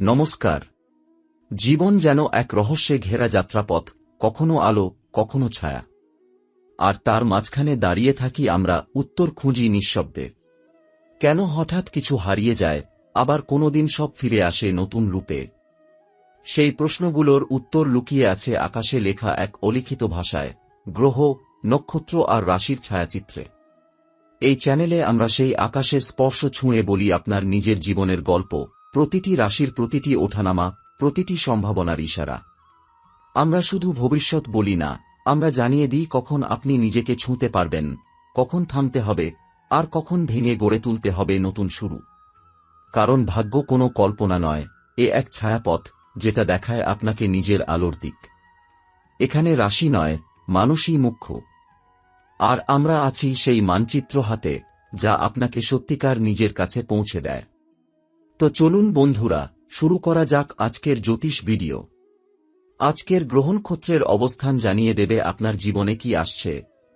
নমস্কার। জীবন যেন এক রহস্যে ঘেরা যাত্রাপথ, কখনো আলো, কখনো ছায়া। আর তার মাঝখানে দাঁড়িয়ে থাকি আমরা উত্তর খুঁজি নিঃশব্দে। কেন হঠাৎ কিছু হারিয়ে যায়, আবার কোনোদিন সব ফিরে আসে নতুন রূপে? সেই প্রশ্নগুলোর উত্তর লুকিয়ে আছে আকাশে লেখা এক অলিখিত ভাষায়, গ্রহ, নক্ষত্র আর রাশির ছায়াচিত্রে। এই চ্যানেলে আমরা সেই আকাশের স্পর্শ ছুঁয়ে বলি আপনার নিজের জীবনের গল্প প্রতিটি রাশির প্রতিটি ওঠানামা, প্রতিটি সম্ভাবনার ইশারা। আমরা শুধু ভবিষ্যৎ বলি না, আমরা জানিয়ে দিই কখন আপনি নিজেকে ছুঁতে পারবেন, কখন থামতে হবে, আর কখন ভেঙে গড়ে তুলতে হবে নতুন শুরু। কারণ ভাগ্য কোনো কল্পনা নয়, এ এক ছায়াপথ, যেটা দেখায় আপনাকে নিজের আলোর দিক। এখানে রাশি নয়, মানুষই মুখ্য। আর আমরা আছি সেই মানচিত্র হাতে, যা আপনাকে সত্যিকার নিজের কাছে পৌঁছে দেয়। তো চলুন বন্ধুরা, শুরু করা যাক আজকের জ্যোতিষ ভিডিও। আজকের গ্রহণক্ষত্রের অবস্থান জানিয়ে দেবে আপনার জীবনে কি আসছে,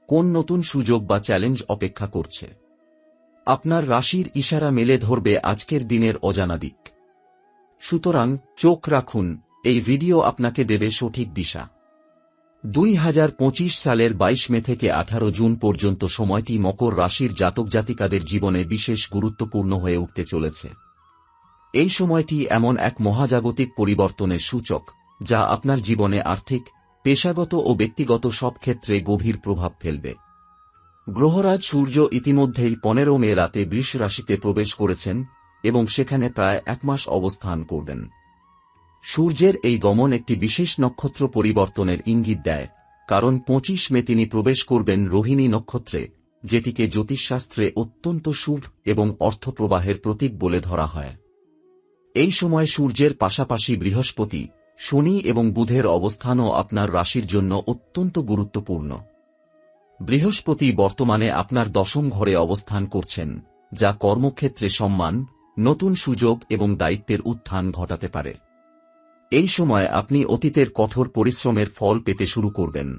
কোন নতুন সুযোগ বা চ্যালেঞ্জ অপেক্ষা করছে। আপনার রাশির ইশারা মেলে ধরবে আজকের দিনের অজানা দিক। সুতরাং চোখ রাখুন, এই ভিডিও আপনাকে দেবে সঠিক দিশা। দুই পঁচিশ সালের বাইশ মে থেকে আঠারো জুন পর্যন্ত সময়টি মকর রাশির জাতক জাতিকাদের জীবনে বিশেষ গুরুত্বপূর্ণ হয়ে উঠতে চলেছে। এই সময়টি এমন এক মহাজাগতিক পরিবর্তনের সূচক, যা আপনার জীবনে আর্থিক, পেশাগত ও ব্যক্তিগত সব ক্ষেত্রে গভীর প্রভাব ফেলবে। গ্রহরাজ সূর্য ইতিমধ্যেই পনেরো মে রাতে বৃষ রাশিতে প্রবেশ করেছেন এবং সেখানে প্রায় এক মাস অবস্থান করবেন। সূর্যের এই গমন একটি বিশেষ নক্ষত্র পরিবর্তনের ইঙ্গিত দেয়, কারণ পঁচিশ মে তিনি প্রবেশ করবেন রোহিণী নক্ষত্রে, যেটিকে জ্যোতিষশাস্ত্রে অত্যন্ত শুভ এবং অর্থপ্রবাহের প্রতীক বলে ধরা হয়। এই সময় সূর্যের পাশাপাশি বৃহস্পতি, শনি এবং বুধের অবস্থানও আপনার রাশির জন্য অত্যন্ত গুরুত্বপূর্ণ। বৃহস্পতি বর্তমানে আপনার দশম ঘরে অবস্থান করছেন, যা কর্মক্ষেত্রে সম্মান, নতুন সুযোগ এবং দায়িত্বের উত্থান ঘটাতে পারে। এই সময় আপনি অতীতের কঠোর পরিশ্রমের ফল পেতে শুরু করবেন।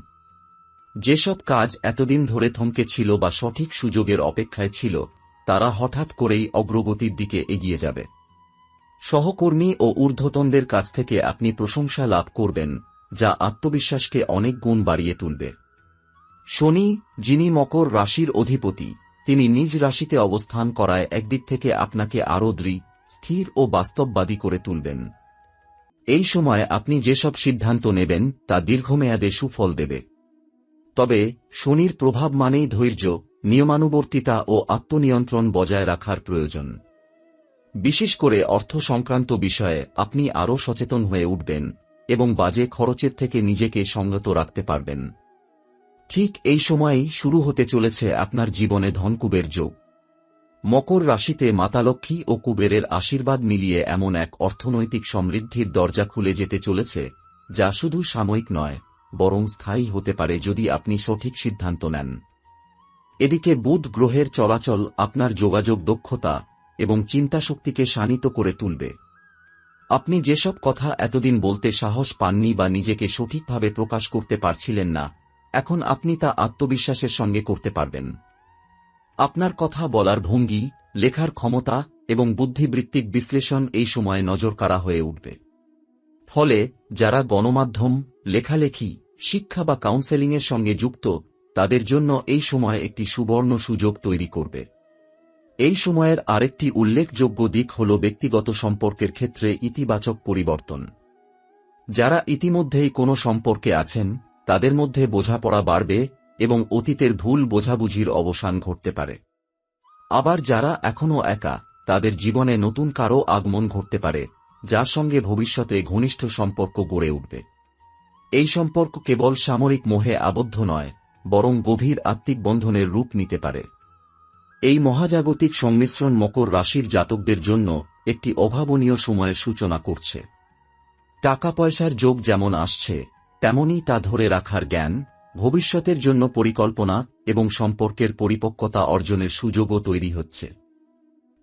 যেসব কাজ এতদিন ধরে থমকে ছিল বা সঠিক সুযোগের অপেক্ষায় ছিল, তারা হঠাৎ করেই অগ্রগতির দিকে এগিয়ে যাবে। সহকর্মী ও ঊর্ধ্বতনদের কাছ থেকে আপনি প্রশংসা লাভ করবেন, যা আত্মবিশ্বাসকে অনেক গুণ বাড়িয়ে তুলবে। শনি, যিনি মকর রাশির অধিপতি, তিনি নিজ রাশিতে অবস্থান করায় একদিক থেকে আপনাকে আরও দৃঢ়, স্থির ও বাস্তববাদী করে তুলবেন। এই সময় আপনি যেসব সিদ্ধান্ত নেবেন, তা দীর্ঘমেয়াদে সুফল দেবে। তবে, শনির প্রভাব মানেই ধৈর্য, নিয়মানুবর্তিতা ও আত্মনিয়ন্ত্রণ বজায় রাখার প্রয়োজন। বিশেষ করে অর্থ সংক্রান্ত বিষয়ে আপনি আরও সচেতন হয়ে উঠবেন এবং বাজে খরচের থেকে নিজেকে সংগত রাখতে পারবেন। ঠিক এই সময়েই শুরু হতে চলেছে আপনার জীবনে ধনকুবের যোগ। মকর রাশিতে মাতালক্ষ্মী ও কুবেরের আশীর্বাদ মিলিয়ে এমন এক অর্থনৈতিক সমৃদ্ধির দরজা খুলে যেতে চলেছে, যা শুধু সাময়িক নয়, বরং স্থায়ী হতে পারে যদি আপনি সঠিক সিদ্ধান্ত নেন। এদিকে বুধ গ্রহের চলাচল, আপনার যোগাযোগ দক্ষতা এবং চিন্তাশক্তিকে শানিত করে তুলবে। আপনি যেসব কথা এতদিন বলতে সাহস পাননি বা নিজেকে সঠিকভাবে প্রকাশ করতে পারছিলেন না, এখন আপনি তা আত্মবিশ্বাসের সঙ্গে করতে পারবেন। আপনার কথা বলার ভঙ্গি, লেখার ক্ষমতা এবং বুদ্ধিবৃত্তিক বিশ্লেষণ এই সময়ে নজরকাড়া হয়ে উঠবে। ফলে, যারা গণমাধ্যম, লেখালেখি, শিক্ষা বা কাউন্সেলিংয়ের সঙ্গে যুক্ত, তাদের জন্য এই সময় একটি সুবর্ণ সুযোগ তৈরি করবে। এই সময়ের আরেকটি উল্লেখযোগ্য দিক হল ব্যক্তিগত সম্পর্কের ক্ষেত্রে ইতিবাচক পরিবর্তন। যারা ইতিমধ্যেই কোনো সম্পর্কে আছেন, তাদের মধ্যে বোঝাপড়া বাড়বে এবং অতীতের ভুল বোঝাবুঝির অবসান ঘটতে পারে। আবার যারা এখনও একা, তাদের জীবনে নতুন কারও আগমন ঘটতে পারে, যার সঙ্গে ভবিষ্যতে ঘনিষ্ঠ সম্পর্ক গড়ে উঠবে। এই সম্পর্ক কেবল সামরিক মোহে আবদ্ধ নয়, বরং গভীর আত্মিক বন্ধনের রূপ নিতে পারে। এই মহাজাগতিক সংমিশ্রণ মকর রাশির জাতকদের জন্য একটি অভাবনীয় সময়ের সূচনা করছে। টাকা পয়সার যোগ যেমন আসছে, তেমনই তা ধরে রাখার জ্ঞান, ভবিষ্যতের জন্য পরিকল্পনা এবং সম্পর্কের পরিপক্কতা অর্জনের সুযোগও তৈরি হচ্ছে।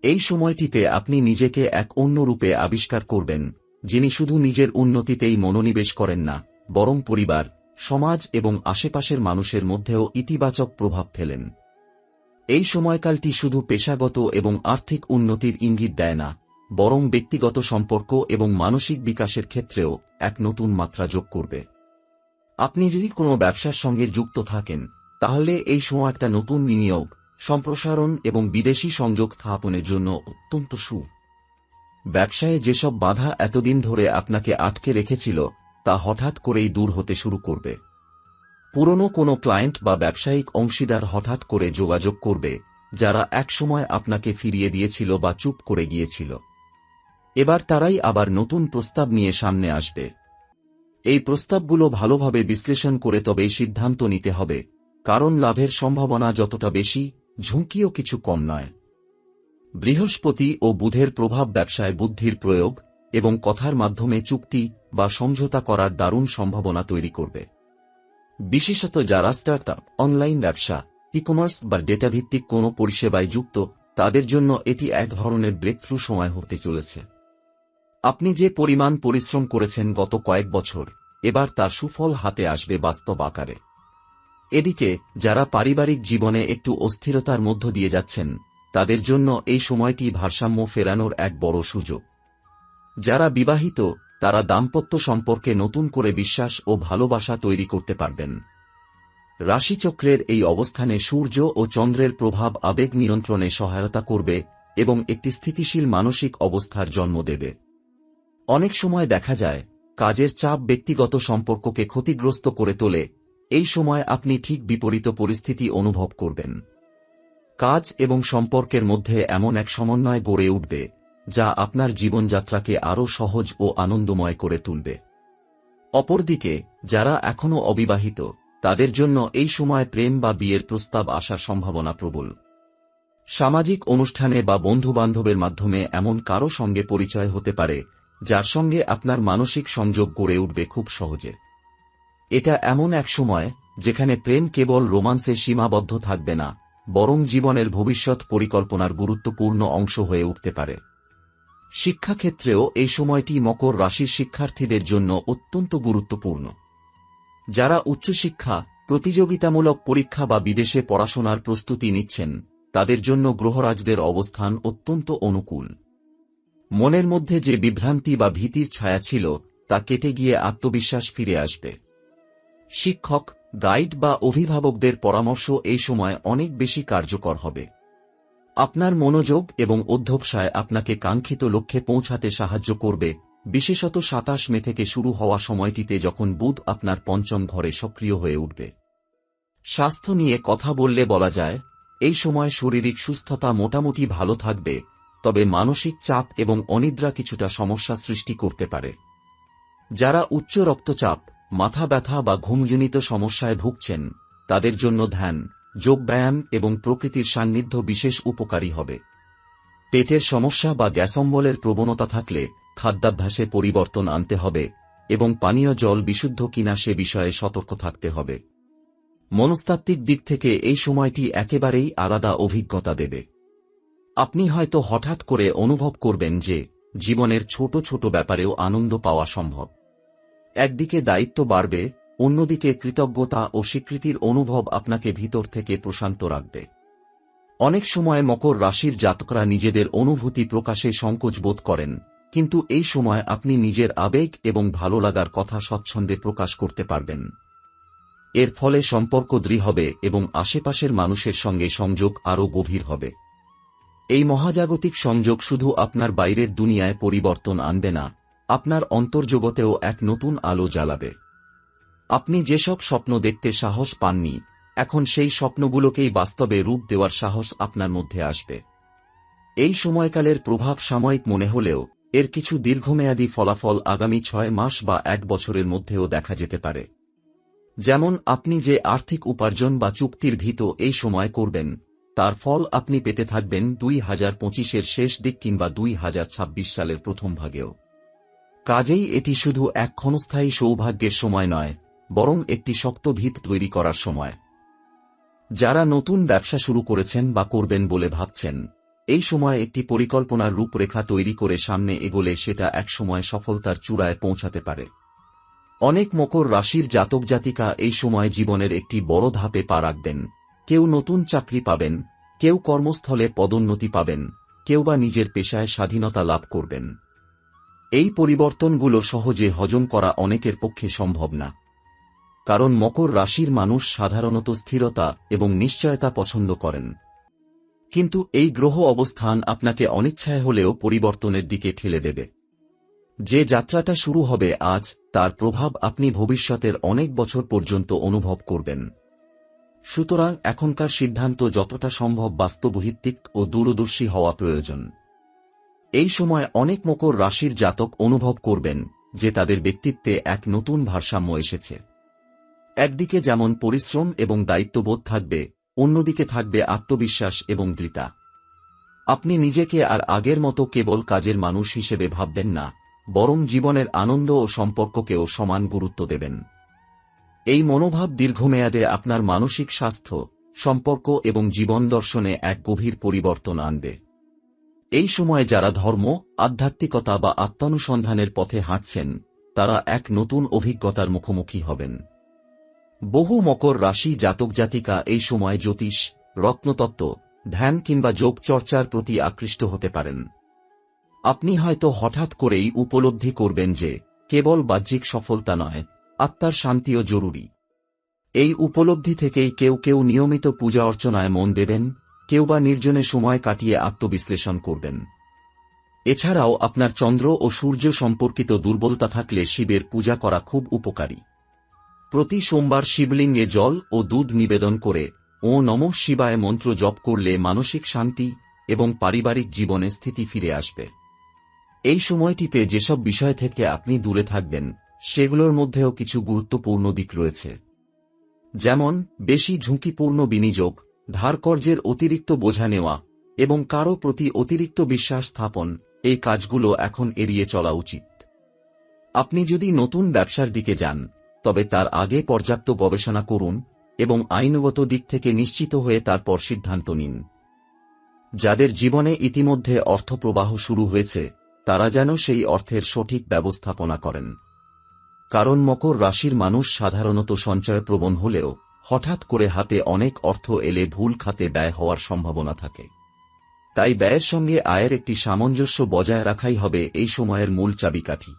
এই সময়টিতে আপনি নিজেকে এক অন্য রূপে আবিষ্কার করবেন, যিনি শুধু নিজের উন্নতিতেই মনোনিবেশ করেন না, বরং পরিবার, সমাজ এবং আশেপাশের মানুষের মধ্যেও ইতিবাচক প্রভাব ফেলেন। এই সময়কালটি শুধু পেশাগত এবং আর্থিক উন্নতির ইঙ্গিত দেয় না, বরং ব্যক্তিগত সম্পর্ক এবং মানসিক বিকাশের ক্ষেত্রেও এক নতুন মাত্রা যোগ করবে। আপনি যদি কোনো ব্যবসার সঙ্গে যুক্ত থাকেন, তাহলে এই সময় একটা নতুন বিনিয়োগ, সম্প্রসারণ এবং বিদেশি সংযোগ স্থাপনের জন্য অত্যন্ত সু। ব্যবসায়ে যেসব বাধা এতদিন ধরে আপনাকে আটকে রেখেছিল, তা হঠাৎ করেই দূর হতে শুরু করবে। পুরনো কোনো ক্লায়েন্ট বা ব্যবসায়িক অংশীদার হঠাৎ করে যোগাযোগ করবে, যারা একসময় আপনাকে ফিরিয়ে দিয়েছিল বা চুপ করে গিয়েছিল। এবার তারাই আবার নতুন প্রস্তাব নিয়ে সামনে আসবে। এই প্রস্তাবগুলো ভালোভাবে বিশ্লেষণ করে তবেই সিদ্ধান্ত নিতে হবে, কারণ লাভের সম্ভাবনা যতটা বেশি, ঝুঁকিও কিছু কম নয়। বৃহস্পতি ও বুধের প্রভাব ব্যবসায় বুদ্ধির প্রয়োগ এবং কথার মাধ্যমে চুক্তি বা সমঝোতা করার দারুণ সম্ভাবনা তৈরি করবে। বিশেষত যারা স্টার্টআপ অনলাইন ব্যবসা ই কমার্স বা ডেটাভিত্তিক কোনো পরিষেবায় যুক্ত, তাদের জন্য এটি এক ধরনের ব্রেকথ্রু সময় হতে চলেছে। আপনি যে পরিমাণ পরিশ্রম করেছেন গত কয়েক বছর, এবার তার সুফল হাতে আসবে বাস্তব আকারে। এদিকে, যারা পারিবারিক জীবনে একটু অস্থিরতার মধ্য দিয়ে যাচ্ছেন, তাদের জন্য এই সময়টি ভারসাম্য ফেরানোর এক বড় সুযোগ। যারা বিবাহিত তারা দাম্পত্য সম্পর্কে নতুন করে বিশ্বাস ও ভালোবাসা তৈরি করতে পারবেন। রাশিচক্রের এই অবস্থানে সূর্য ও চন্দ্রের প্রভাব আবেগ নিয়ন্ত্রণে সহায়তা করবে এবং একটি স্থিতিশীল মানসিক অবস্থার জন্ম দেবে। অনেক সময় দেখা যায়, কাজের চাপ ব্যক্তিগত সম্পর্ককে ক্ষতিগ্রস্ত করে তোলে, এই সময় আপনি ঠিক বিপরীত পরিস্থিতি অনুভব করবেন। কাজ এবং সম্পর্কের মধ্যে এমন এক সমন্বয় গড়ে উঠবে। যা আপনার জীবনযাত্রাকে আরও সহজ ও আনন্দময় করে তুলবে। অপরদিকে, যারা এখনও অবিবাহিত, তাদের জন্য এই সময় প্রেম বা বিয়ের প্রস্তাব আসার সম্ভাবনা প্রবল। সামাজিক অনুষ্ঠানে বা বন্ধুবান্ধবের মাধ্যমে এমন কারও সঙ্গে পরিচয় হতে পারে, যার সঙ্গে আপনার মানসিক সংযোগ গড়ে উঠবে খুব সহজে। এটা এমন এক সময়, যেখানে প্রেম কেবল রোমান্সে সীমাবদ্ধ থাকবে না, বরং জীবনের ভবিষ্যৎ পরিকল্পনার গুরুত্বপূর্ণ অংশ হয়ে উঠতে পারে। শিক্ষাক্ষেত্রেও এই সময়টি মকর রাশির শিক্ষার্থীদের জন্য অত্যন্ত গুরুত্বপূর্ণ। যারা উচ্চশিক্ষা, প্রতিযোগিতামূলক পরীক্ষা বা বিদেশে পড়াশোনার প্রস্তুতি নিচ্ছেন, তাদের জন্য গ্রহরাজদের অবস্থান অত্যন্ত অনুকূল। মনের মধ্যে যে বিভ্রান্তি বা ভীতির ছায়া ছিল, তা কেটে গিয়ে আত্মবিশ্বাস ফিরে আসবে। শিক্ষক, গাইড বা অভিভাবকদের পরামর্শ এই সময় অনেক বেশি কার্যকর হবে। আপনার মনোযোগ এবং অধ্যবসায় আপনাকে কাঙ্ক্ষিত লক্ষ্যে পৌঁছাতে সাহায্য করবে। বিশেষত সাতাশ মে থেকে শুরু হওয়া সময়টিতে যখন বুধ আপনার পঞ্চম ঘরে সক্রিয় হয়ে উঠবে। স্বাস্থ্য নিয়ে কথা বললে বলা যায়, এই সময় শারীরিক সুস্থতা মোটামুটি ভালো থাকবে, তবে মানসিক চাপ এবং অনিদ্রা কিছুটা সমস্যা সৃষ্টি করতে পারে। যারা উচ্চ রক্তচাপ, মাথা ব্যথা বা ঘুমজনিত সমস্যায় ভুগছেন, তাদের জন্য ধ্যান যোগব্যায়াম এবং প্রকৃতির সান্নিধ্য বিশেষ উপকারী হবে। পেটের সমস্যা বা গ্যাসম্বলের প্রবণতা থাকলে খাদ্যাভ্যাসে পরিবর্তন আনতে হবে এবং পানীয় জল বিশুদ্ধ কিনা সে বিষয়ে সতর্ক থাকতে হবে। মনস্তাত্ত্বিক দিক থেকে এই সময়টি একেবারেই আলাদা অভিজ্ঞতা দেবে। আপনি হয়তো হঠাৎ করে অনুভব করবেন যে জীবনের ছোট ছোট ব্যাপারেও আনন্দ পাওয়া সম্ভব। একদিকে দায়িত্ব বাড়বে অন্যদিকে কৃতজ্ঞতা ও স্বীকৃতির অনুভব আপনাকে ভিতর থেকে প্রশান্ত রাখবে। অনেক সময় মকর রাশির জাতকরা নিজেদের অনুভূতি প্রকাশে সংকোচ বোধ করেন, কিন্তু এই সময় আপনি নিজের আবেগ এবং ভালো লাগার কথা স্বচ্ছন্দে প্রকাশ করতে পারবেন। এর ফলে সম্পর্ক দৃঢ় হবে এবং আশেপাশের মানুষের সঙ্গে সংযোগ আরও গভীর হবে। এই মহাজাগতিক সংযোগ শুধু আপনার বাইরের দুনিয়ায় পরিবর্তন আনবে না, আপনার অন্তর্জগতেও এক নতুন আলো জ্বালাবে। আপনি যেসব স্বপ্ন দেখতে সাহস পাননি, এখন সেই স্বপ্নগুলোকেই বাস্তবে রূপ দেওয়ার সাহস আপনার মধ্যে আসবে। এই সময়কালের প্রভাব সাময়িক মনে হলেও, এর কিছু দীর্ঘমেয়াদী ফলাফল আগামী ছয় মাস বা এক বছরের মধ্যেও দেখা যেতে পারে। যেমন আপনি যে আর্থিক উপার্জন বা চুক্তির ভীত এই সময় করবেন, তার ফল আপনি পেতে থাকবেন দুই হাজার পঁচিশের শেষ দিক কিংবা দুই হাজার ছাব্বিশ সালের প্রথম ভাগেও। কাজেই এটি শুধু এক ক্ষণস্থায়ী সৌভাগ্যের সময় নয় বরং একটি শক্ত ভিত তৈরি করার সময়। যারা নতুন ব্যবসা শুরু করেছেন বা করবেন বলে ভাবছেন, এই সময় একটি পরিকল্পনার রূপরেখা তৈরি করে সামনে এগোলে সেটা একসময় সফলতার চূড়ায় পৌঁছাতে পারে। অনেক মকর রাশির জাতক জাতিকা এই সময় জীবনের একটি বড় ধাপে পা রাখবেন। কেউ নতুন চাকরি পাবেন, কেউ কর্মস্থলে পদোন্নতি পাবেন, কেউ বা নিজের পেশায় স্বাধীনতা লাভ করবেন। এই পরিবর্তনগুলো সহজে হজম করা অনেকের পক্ষে সম্ভব না। কারণ মকর রাশির মানুষ সাধারণত স্থিরতা এবং নিশ্চয়তা পছন্দ করেন। কিন্তু এই গ্রহ অবস্থান আপনাকে অনিচ্ছায় হলেও পরিবর্তনের দিকে ঠেলে দেবে। যে যাত্রাটা শুরু হবে আজ, তার প্রভাব আপনি ভবিষ্যতের অনেক বছর পর্যন্ত অনুভব করবেন। সুতরাং এখনকার সিদ্ধান্ত যতটা সম্ভব বাস্তবভিত্তিক ও দূরদর্শী হওয়া প্রয়োজন। এই সময় অনেক মকর রাশির জাতক অনুভব করবেন, যে তাদের ব্যক্তিত্বে এক নতুন ভারসাম্য এসেছে। একদিকে যেমন পরিশ্রম এবং দায়িত্ববোধ থাকবে, অন্যদিকে থাকবে আত্মবিশ্বাস এবং দৃতা আপনি নিজেকে আর আগের মতো কেবল কাজের মানুষ হিসেবে ভাববেন না, বরং জীবনের আনন্দ ও সম্পর্ককেও সমান গুরুত্ব দেবেন। এই মনোভাব দীর্ঘমেয়াদে আপনার মানসিক স্বাস্থ্য, সম্পর্ক এবং জীবন দর্শনে এক গভীর পরিবর্তন আনবে। এই সময়ে যারা ধর্ম, আধ্যাত্মিকতা বা আত্মানুসন্ধানের পথে হাঁটছেন, তারা এক নতুন অভিজ্ঞতার মুখোমুখি হবেন। বহু মকর রাশি জাতক জাতিকা এই সময় জ্যোতিষ, রত্নতত্ত্ব, ধ্যান কিংবা যোগ চর্চার প্রতি আকৃষ্ট হতে পারেন। আপনি হয়তো হঠাৎ করেই উপলব্ধি করবেন যে, কেবল বাহ্যিক সফলতা নয়, আত্মার শান্তিও জরুরি। এই উপলব্ধি থেকেই কেউ কেউ নিয়মিত পূজা অর্চনায় মন দেবেন, কেউ বা নির্জনে সময় কাটিয়ে আত্মবিশ্লেষণ করবেন। এছাড়াও আপনার চন্দ্র ও সূর্য সম্পর্কিত দুর্বলতা থাকলে শিবের পূজা করা খুব উপকারী। প্রতি সোমবার শিবলিঙ্গে জল ও দুধ নিবেদন করে, ও নম শিবায় মন্ত্র জপ করলে মানসিক শান্তি এবং পারিবারিক জীবনে স্থিতি ফিরে আসবে। এই সময়টিতে যেসব বিষয় থেকে আপনি দূরে থাকবেন, সেগুলোর মধ্যেও কিছু গুরুত্বপূর্ণ দিক রয়েছে। যেমন, বেশি ঝুঁকিপূর্ণ বিনিয়োগ, ধারকর্যের অতিরিক্ত বোঝা নেওয়া এবং কারও প্রতি অতিরিক্ত বিশ্বাস স্থাপন, এই কাজগুলো এখন এড়িয়ে চলা উচিত। আপনি যদি নতুন ব্যবসার দিকে যান তবে তার আগে পর্যাপ্ত গবেষণা করুন এবং আইনগত দিক থেকে নিশ্চিত হয়ে তারপর সিদ্ধান্ত নিন। যাদের জীবনে ইতিমধ্যে অর্থপ্রবাহ শুরু হয়েছে, তারা যেন সেই অর্থের সঠিক ব্যবস্থাপনা করেন। কারণ মকর রাশির মানুষ সাধারণত সঞ্চয় প্রবণ হলেও হঠাৎ করে হাতে অনেক অর্থ এলে ভুল খাতে ব্যয় হওয়ার সম্ভাবনা থাকে। তাই ব্যয়ের সঙ্গে আয়ের একটি সামঞ্জস্য বজায় রাখাই হবে এই সময়ের মূল চাবিকাঠি।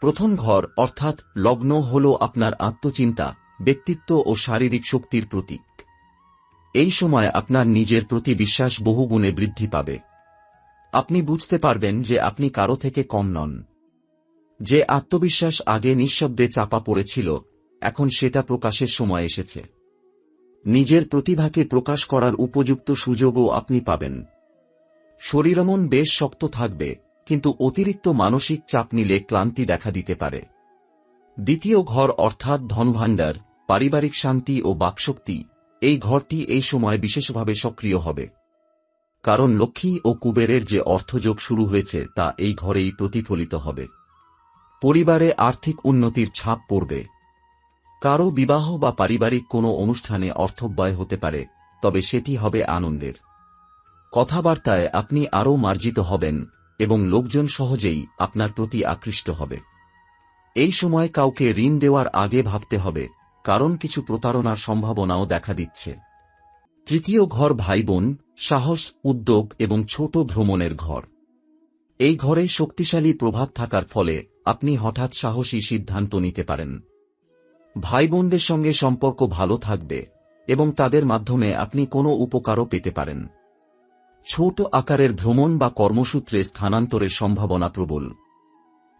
প্রথম ঘর অর্থাৎ লগ্ন হল আপনার আত্মচিন্তা, ব্যক্তিত্ব ও শারীরিক শক্তির প্রতীক। এই সময় আপনার নিজের প্রতি বিশ্বাস বহুগুণে বৃদ্ধি পাবে। আপনি বুঝতে পারবেন যে আপনি কারও থেকে কম নন। যে আত্মবিশ্বাস আগে নিঃশব্দে চাপা পড়েছিল, এখন সেটা প্রকাশের সময় এসেছে। নিজের প্রতিভাকে প্রকাশ করার উপযুক্ত সুযোগও আপনি পাবেন। শরীরমন বেশ শক্ত থাকবে কিন্তু অতিরিক্ত মানসিক চাপ নিলে ক্লান্তি দেখা দিতে পারে। দ্বিতীয় ঘর অর্থাৎ ধনভাণ্ডার, পারিবারিক শান্তি ও বাকশক্তি, এই ঘরটি এই সময় বিশেষভাবে সক্রিয় হবে। কারণ লক্ষ্মী ও কুবেরের যে অর্থযোগ শুরু হয়েছে, তা এই ঘরেই প্রতিফলিত হবে। পরিবারে আর্থিক উন্নতির ছাপ পড়বে। কারও বিবাহ বা পারিবারিক কোনো অনুষ্ঠানে অর্থব্যয় হতে পারে, তবে সেটি হবে আনন্দের। কথাবার্তায় আপনি আরও মার্জিত হবেন। এবং লোকজন সহজেই আপনার প্রতি আকৃষ্ট হবে। এই সময় কাউকে ঋণ দেওয়ার আগে ভাবতে হবে, কারণ কিছু প্রতারণার সম্ভাবনাও দেখা দিচ্ছে। তৃতীয় ঘর ভাই বোন সাহস, উদ্যোগ এবং ছোট ভ্রমণের ঘর। এই ঘরে শক্তিশালী প্রভাব থাকার ফলে আপনি হঠাৎ সাহসী সিদ্ধান্ত নিতে পারেন। ভাই বোনদের সঙ্গে সম্পর্ক ভালো থাকবে এবং তাদের মাধ্যমে আপনি কোনো উপকারও পেতে পারেন। ছোট আকারের ভ্রমণ বা কর্মসূত্রে স্থানান্তরের সম্ভাবনা প্রবল।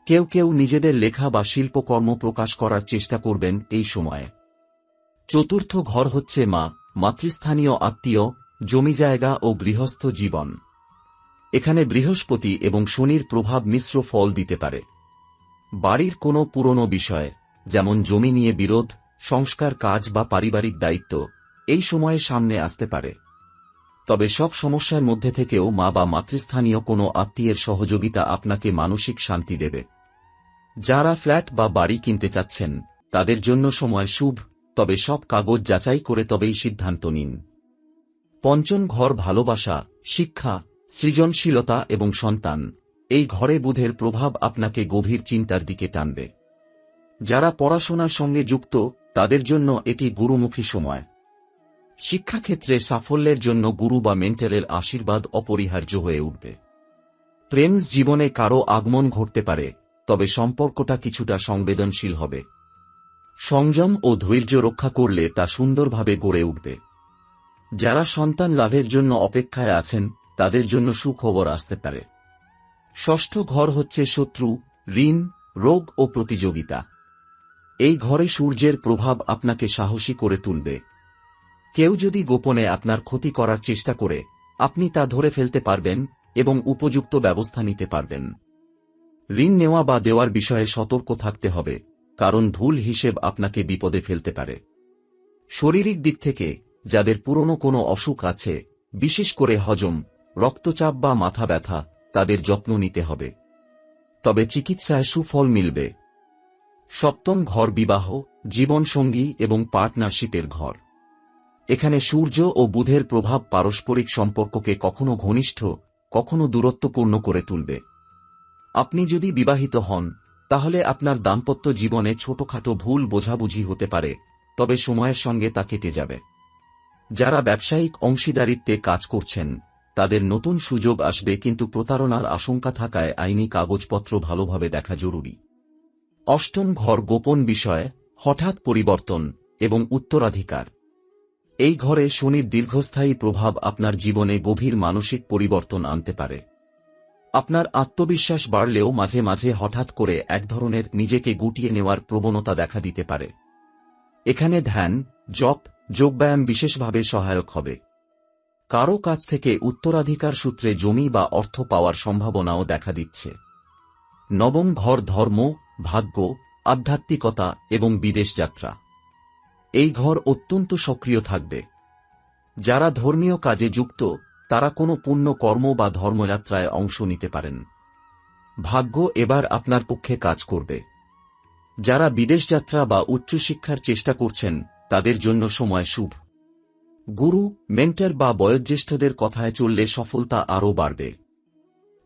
কেউ কেউ নিজেদের লেখা বা শিল্পকর্ম প্রকাশ করার চেষ্টা করবেন এই সময়ে। চতুর্থ ঘর হচ্ছে মা, মাতৃস্থানীয় আত্মীয়, জমি জায়গা ও গৃহস্থ জীবন। এখানে বৃহস্পতি এবং শনির প্রভাব মিশ্র ফল দিতে পারে। বাড়ির কোনো পুরনো বিষয়, যেমন জমি নিয়ে বিরোধ, সংস্কার কাজ বা পারিবারিক দায়িত্ব, এই সময়ে সামনে আসতে পারে। তবে সব সমস্যার মধ্যে থেকেও মা বা মাতৃস্থানীয় কোনো আত্মীয়ের সহযোগিতা আপনাকে মানসিক শান্তি দেবে। যারা ফ্ল্যাট বা বাড়ি কিনতে চাচ্ছেন, তাদের জন্য সময় শুভ, তবে সব কাগজ যাচাই করে তবেই সিদ্ধান্ত নিন। পঞ্চম ঘর ভালোবাসা, শিক্ষা, সৃজনশীলতা এবং সন্তান, এই ঘরে বুধের প্রভাব আপনাকে গভীর চিন্তার দিকে টানবে। যারা পড়াশোনার সঙ্গে যুক্ত, তাদের জন্য এটি গুরুমুখী সময়। শিক্ষাক্ষেত্রে সাফল্যের জন্য গুরু বা মেন্টারের আশীর্বাদ অপরিহার্য হয়ে উঠবে। প্রেম জীবনে কারও আগমন ঘটতে পারে, তবে সম্পর্কটা কিছুটা সংবেদনশীল হবে। সংযম ও ধৈর্য রক্ষা করলে তা সুন্দরভাবে গড়ে উঠবে। যারা সন্তান লাভের জন্য অপেক্ষায় আছেন, তাদের জন্য সুখবর আসতে পারে। ষষ্ঠ ঘর হচ্ছে শত্রু, ঋণ, রোগ ও প্রতিযোগিতা। এই ঘরে সূর্যের প্রভাব আপনাকে সাহসী করে তুলবে। কেউ যদি গোপনে আপনার ক্ষতি করার চেষ্টা করে, আপনি তা ধরে ফেলতে পারবেন এবং উপযুক্ত ব্যবস্থা নিতে পারবেন। ঋণ নেওয়া বা দেওয়ার বিষয়ে সতর্ক থাকতে হবে, কারণ ভুল হিসেব আপনাকে বিপদে ফেলতে পারে। শারীরিক দিক থেকে, যাদের পুরনো কোনো অসুখ আছে, বিশেষ করে হজম, রক্তচাপ বা মাথা ব্যথা, তাদের যত্ন নিতে হবে। তবে চিকিৎসায় সুফল মিলবে। সপ্তম ঘর বিবাহ, জীবনসঙ্গী এবং পার্টনারশিপের ঘর। এখানে সূর্য ও বুধের প্রভাব পারস্পরিক সম্পর্ককে কখনো ঘনিষ্ঠ, কখনো দূরত্বপূর্ণ করে তুলবে। আপনি যদি বিবাহিত হন, তাহলে আপনার দাম্পত্য জীবনে ছোটখাটো ভুল বোঝাবুঝি হতে পারে, তবে সময়ের সঙ্গে তা কেটে যাবে। যারা ব্যবসায়িক অংশীদারিত্বে কাজ করছেন, তাদের নতুন সুযোগ আসবে কিন্তু প্রতারণার আশঙ্কা থাকায় আইনি কাগজপত্র ভালোভাবে দেখা জরুরি। অষ্টম ঘর গোপন বিষয়, হঠাৎ পরিবর্তন এবং উত্তরাধিকার। এই ঘরে শনির দীর্ঘস্থায়ী প্রভাব আপনার জীবনে গভীর মানসিক পরিবর্তন আনতে পারে। আপনার আত্মবিশ্বাস বাড়লেও মাঝে মাঝে হঠাৎ করে এক ধরনের নিজেকে গুটিয়ে নেওয়ার প্রবণতা দেখা দিতে পারে। এখানে ধ্যান, জপ, যোগব্যায়াম বিশেষভাবে সহায়ক হবে। কারও কাছ থেকে উত্তরাধিকার সূত্রে জমি বা অর্থ পাওয়ার সম্ভাবনাও দেখা দিচ্ছে। নবম ঘর ধর্ম, ভাগ্য, আধ্যাত্মিকতা এবং বিদেশ যাত্রা। এই ঘর অত্যন্ত সক্রিয় থাকবে। যারা ধর্মীয় কাজে যুক্ত, তারা কোনো পুণ্য কর্ম বা ধর্মযাত্রায় অংশ নিতে পারেন। ভাগ্য এবার আপনার পক্ষে কাজ করবে। যারা বিদেশ যাত্রা বা উচ্চশিক্ষার চেষ্টা করছেন, তাদের জন্য সময় শুভ। গুরু, মেন্টর বা বয়োজ্যেষ্ঠদের কথায় চললে সফলতা আরও বাড়বে।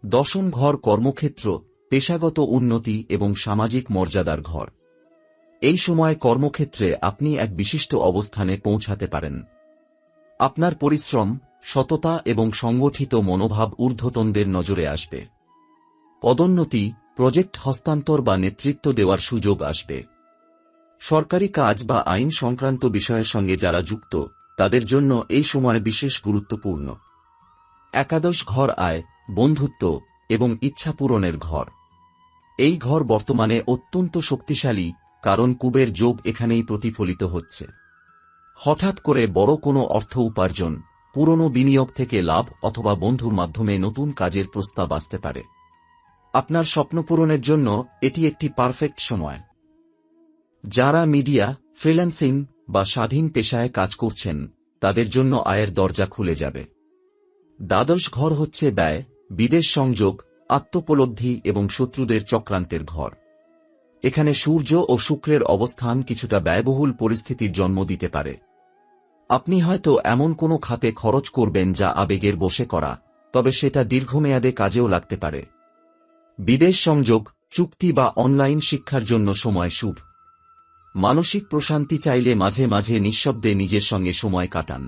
দশম ঘর কর্মক্ষেত্র, পেশাগত উন্নতি এবং সামাজিক মর্যাদার ঘর। এই সময় কর্মক্ষেত্রে আপনি এক বিশিষ্ট অবস্থানে পৌঁছাতে পারেন। আপনার পরিশ্রম, সততা এবং সংগঠিত মনোভাব ঊর্ধ্বতনদের নজরে আসবে। পদোন্নতি, প্রজেক্ট হস্তান্তর বা নেতৃত্ব দেওয়ার সুযোগ আসবে। সরকারি কাজ বা আইন সংক্রান্ত বিষয়ের সঙ্গে যারা যুক্ত, তাদের জন্য এই সময় বিশেষ গুরুত্বপূর্ণ। একাদশ ঘর আয়, বন্ধুত্ব এবং ইচ্ছা পূরণের ঘর। এই ঘর বর্তমানে অত্যন্ত শক্তিশালী কারণ কুবের যোগ এখানেই প্রতিফলিত হচ্ছে। হঠাৎ করে বড় কোনো অর্থ উপার্জন, পুরনো বিনিয়োগ থেকে লাভ অথবা বন্ধুর মাধ্যমে নতুন কাজের প্রস্তাব আসতে পারে। আপনার স্বপ্ন পূরণের জন্য এটি একটি পারফেক্ট সময়। যারা মিডিয়া, ফ্রিল্যান্সিং বা স্বাধীন পেশায় কাজ করছেন, তাদের জন্য আয়ের দরজা খুলে যাবে। দ্বাদশ ঘর হচ্ছে ব্যয়, বিদেশ সংযোগ, আত্মোপলব্ধি এবং শত্রুদের চক্রান্তের ঘর। এখানে সূর্য ও শুক্রের অবস্থান কিছুটা ব্যয়বহুল পরিস্থিতির জন্ম দিতে পারে। আপনি হয়তো এমন কোনো খাতে খরচ করবেন যা আবেগের বসে করা, তবে সেটা দীর্ঘমেয়াদে কাজেও লাগতে পারে। বিদেশ সংযোগ, চুক্তি বা অনলাইন শিক্ষার জন্য সময় শুভ। মানসিক প্রশান্তি চাইলে মাঝে মাঝে নিঃশব্দে নিজের সঙ্গে সময় কাটান।